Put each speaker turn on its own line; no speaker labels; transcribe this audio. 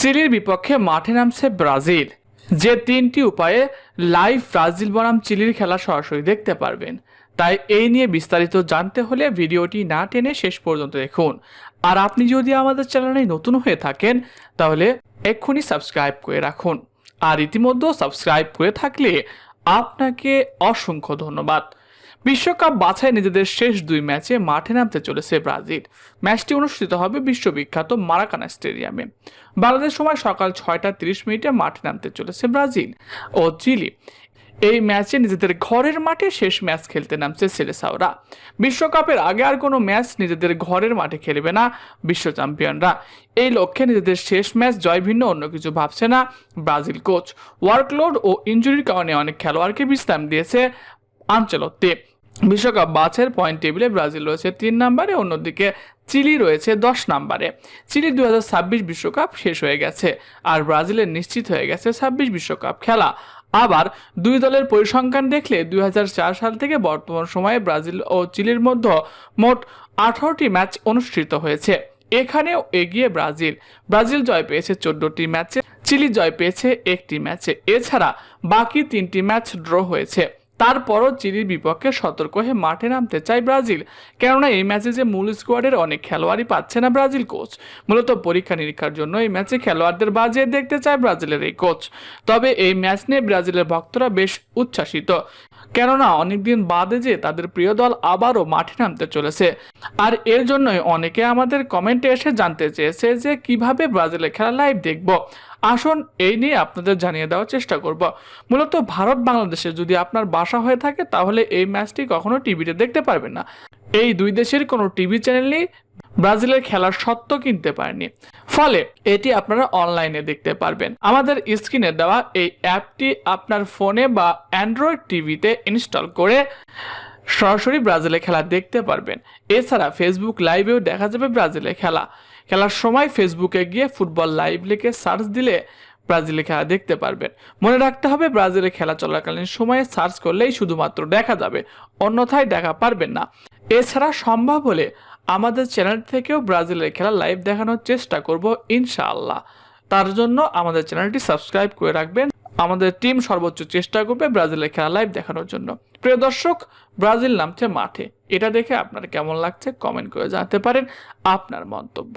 চিলির বিপক্ষে মাঠে নামছে ব্রাজিল। যে তিনটি উপায়ে লাইভ ব্রাজিল বনাম চিলির খেলা সরাসরি দেখতে পারবেন। তাই এই নিয়ে বিস্তারিত জানতে হলে ভিডিওটি না টেনে শেষ পর্যন্ত দেখুন। আর আপনি যদি আমাদের চ্যানেলে নতুন হয়ে থাকেন, তাহলে এক্ষুনি সাবস্ক্রাইব করে রাখুন। আর ইতিমধ্যে সাবস্ক্রাইব করে থাকলে আপনাকে অসংখ্য ধন্যবাদ। বিশ্বকাপ বাছাই নিজেদের শেষ দুই ম্যাচে মাঠে নামতে চলেছে ব্রাজিল। ম্যাচটি অনুষ্ঠিত হবে বিশ্ববিখ্যাত মারাকানা স্টেডিয়ামে। বাংলাদেশ সময় সকাল ছয়টা তিরিশ মিনিটে মাঠে নামতে চলেছে ব্রাজিল ও চিলি। এই ম্যাচে নিজেদের ঘরের মাঠে শেষ ম্যাচ খেলতে নামছে সেলেসাওরা। বিশ্বকাপের আগে আর কোনো ম্যাচ নিজেদের ঘরের মাঠে খেলবে না বিশ্ব চ্যাম্পিয়নরা। এই লক্ষ্যে নিজেদের শেষ ম্যাচ জয় ভিন্ন, অন্য কিছু ভাবছে না ব্রাজিল কোচ। ওয়ার্কলোড ও ইঞ্জুরির কারণে অনেক খেলোয়াড়কে বিশ্রাম দিয়েছে আঞ্চলত্বে বিশ্বকাপ বাছের পয়েন্ট টেবিলে ব্রাজিল রয়েছে তিন নম্বরে, অন্যদিকে চিলি রয়েছে দশ নম্বরে। চিলি দু বিশ্বকাপ শেষ হয়ে গেছে আর ব্রাজিলের নিশ্চিত হয়ে গেছে ছাব্বিশ বিশ্বকাপ খেলা। আবার দুই দলের পরিসংখ্যান দেখলে দুই হাজার চার সাল থেকে বর্তমান সময়ে ব্রাজিল ও চিলির মধ্যে মোট আঠারোটি ম্যাচ অনুষ্ঠিত হয়েছে। এখানেও এগিয়ে ব্রাজিল। ব্রাজিল জয় পেয়েছে চোদ্দটি ম্যাচে, চিলি জয় পেয়েছে একটি ম্যাচে। এছাড়া বাকি তিনটি ম্যাচ ড্র হয়েছে। তারপরও চিলির বিপক্ষে সতর্ক হয়ে মাঠে নামতে চায় ব্রাজিল। কেননা এই ম্যাচে যে মূল স্কোয়াডের অনেক খেলোয়াড়ই পাচ্ছে না ব্রাজিল কোচ। মূলত পরীক্ষা নিরীক্ষার জন্য এই ম্যাচে খেলোয়াড়দের বাজিয়ে দেখতে চায় ব্রাজিলের এই কোচ। তবে এই ম্যাচ নিয়ে ব্রাজিলের ভক্তরা বেশ উচ্ছ্বাসিত। কেননা অনেকদিন বাদে যে তাদের প্রিয় দল আবারও মাঠে নামতে চলেছে। আর এর জন্যই অনেকে আমাদের কমেন্টে এসে জানতে চেয়েছে যে কীভাবে ব্রাজিলের খেলা লাইভ দেখব। আসুন এই নিয়ে আপনাদের জানিয়ে দেওয়ার চেষ্টা করব। মূলত ভারত বাংলাদেশে যদি আপনার বাসা হয়ে থাকে, তাহলে এই ম্যাচটি কখনো টিভিতে দেখতে পারবেন না। এই দুই দেশের কোনো টিভি চ্যানেলই ব্রাজিলের খেলার সত্ত্ব কিনতে পারেনি। ফলে এটি আপনারা অনলাইনে দেখতে পারবেন। আমাদের স্ক্রিনে দেওয়া এই অ্যাপটি আপনার ফোনে বা অ্যান্ড্রয়েড টিভিতে ইনস্টল করে সরাসরি ব্রাজিলের খেলা দেখতে পারবেন। এছাড়া ফেসবুক লাইভেও দেখা যাবে ব্রাজিলের খেলা। খেলার সময় ফেসবুকে গিয়ে ফুটবল লাইভ লিখে সার্চ দিলে ব্রাজিলের খেলা দেখতে পারবেন। মনে রাখতে হবে ব্রাজিলের খেলা চলাকালীন সময়ে সার্চ করলেই শুধুমাত্র দেখা যাবে, অন্যথায় দেখা পারবেন না। এছাড়া সম্ভব হলে আমাদের চ্যানেল থেকেও ব্রাজিলের খেলা লাইভ দেখানোর চেষ্টা করব ইনশাআল্লাহ। তার জন্য আমাদের চ্যানেলটি সাবস্ক্রাইব করে রাখবেন। আমাদের টিম সর্বোচ্চ চেষ্টা করবে ব্রাজিলের খেলা লাইভ দেখানোর জন্য। প্রিয় দর্শক, ব্রাজিল নামছে মাঠে। এটা দেখে আপনার কেমন লাগছে? কমেন্ট করে জানাতে পারেন। আপনার মন্তব্য।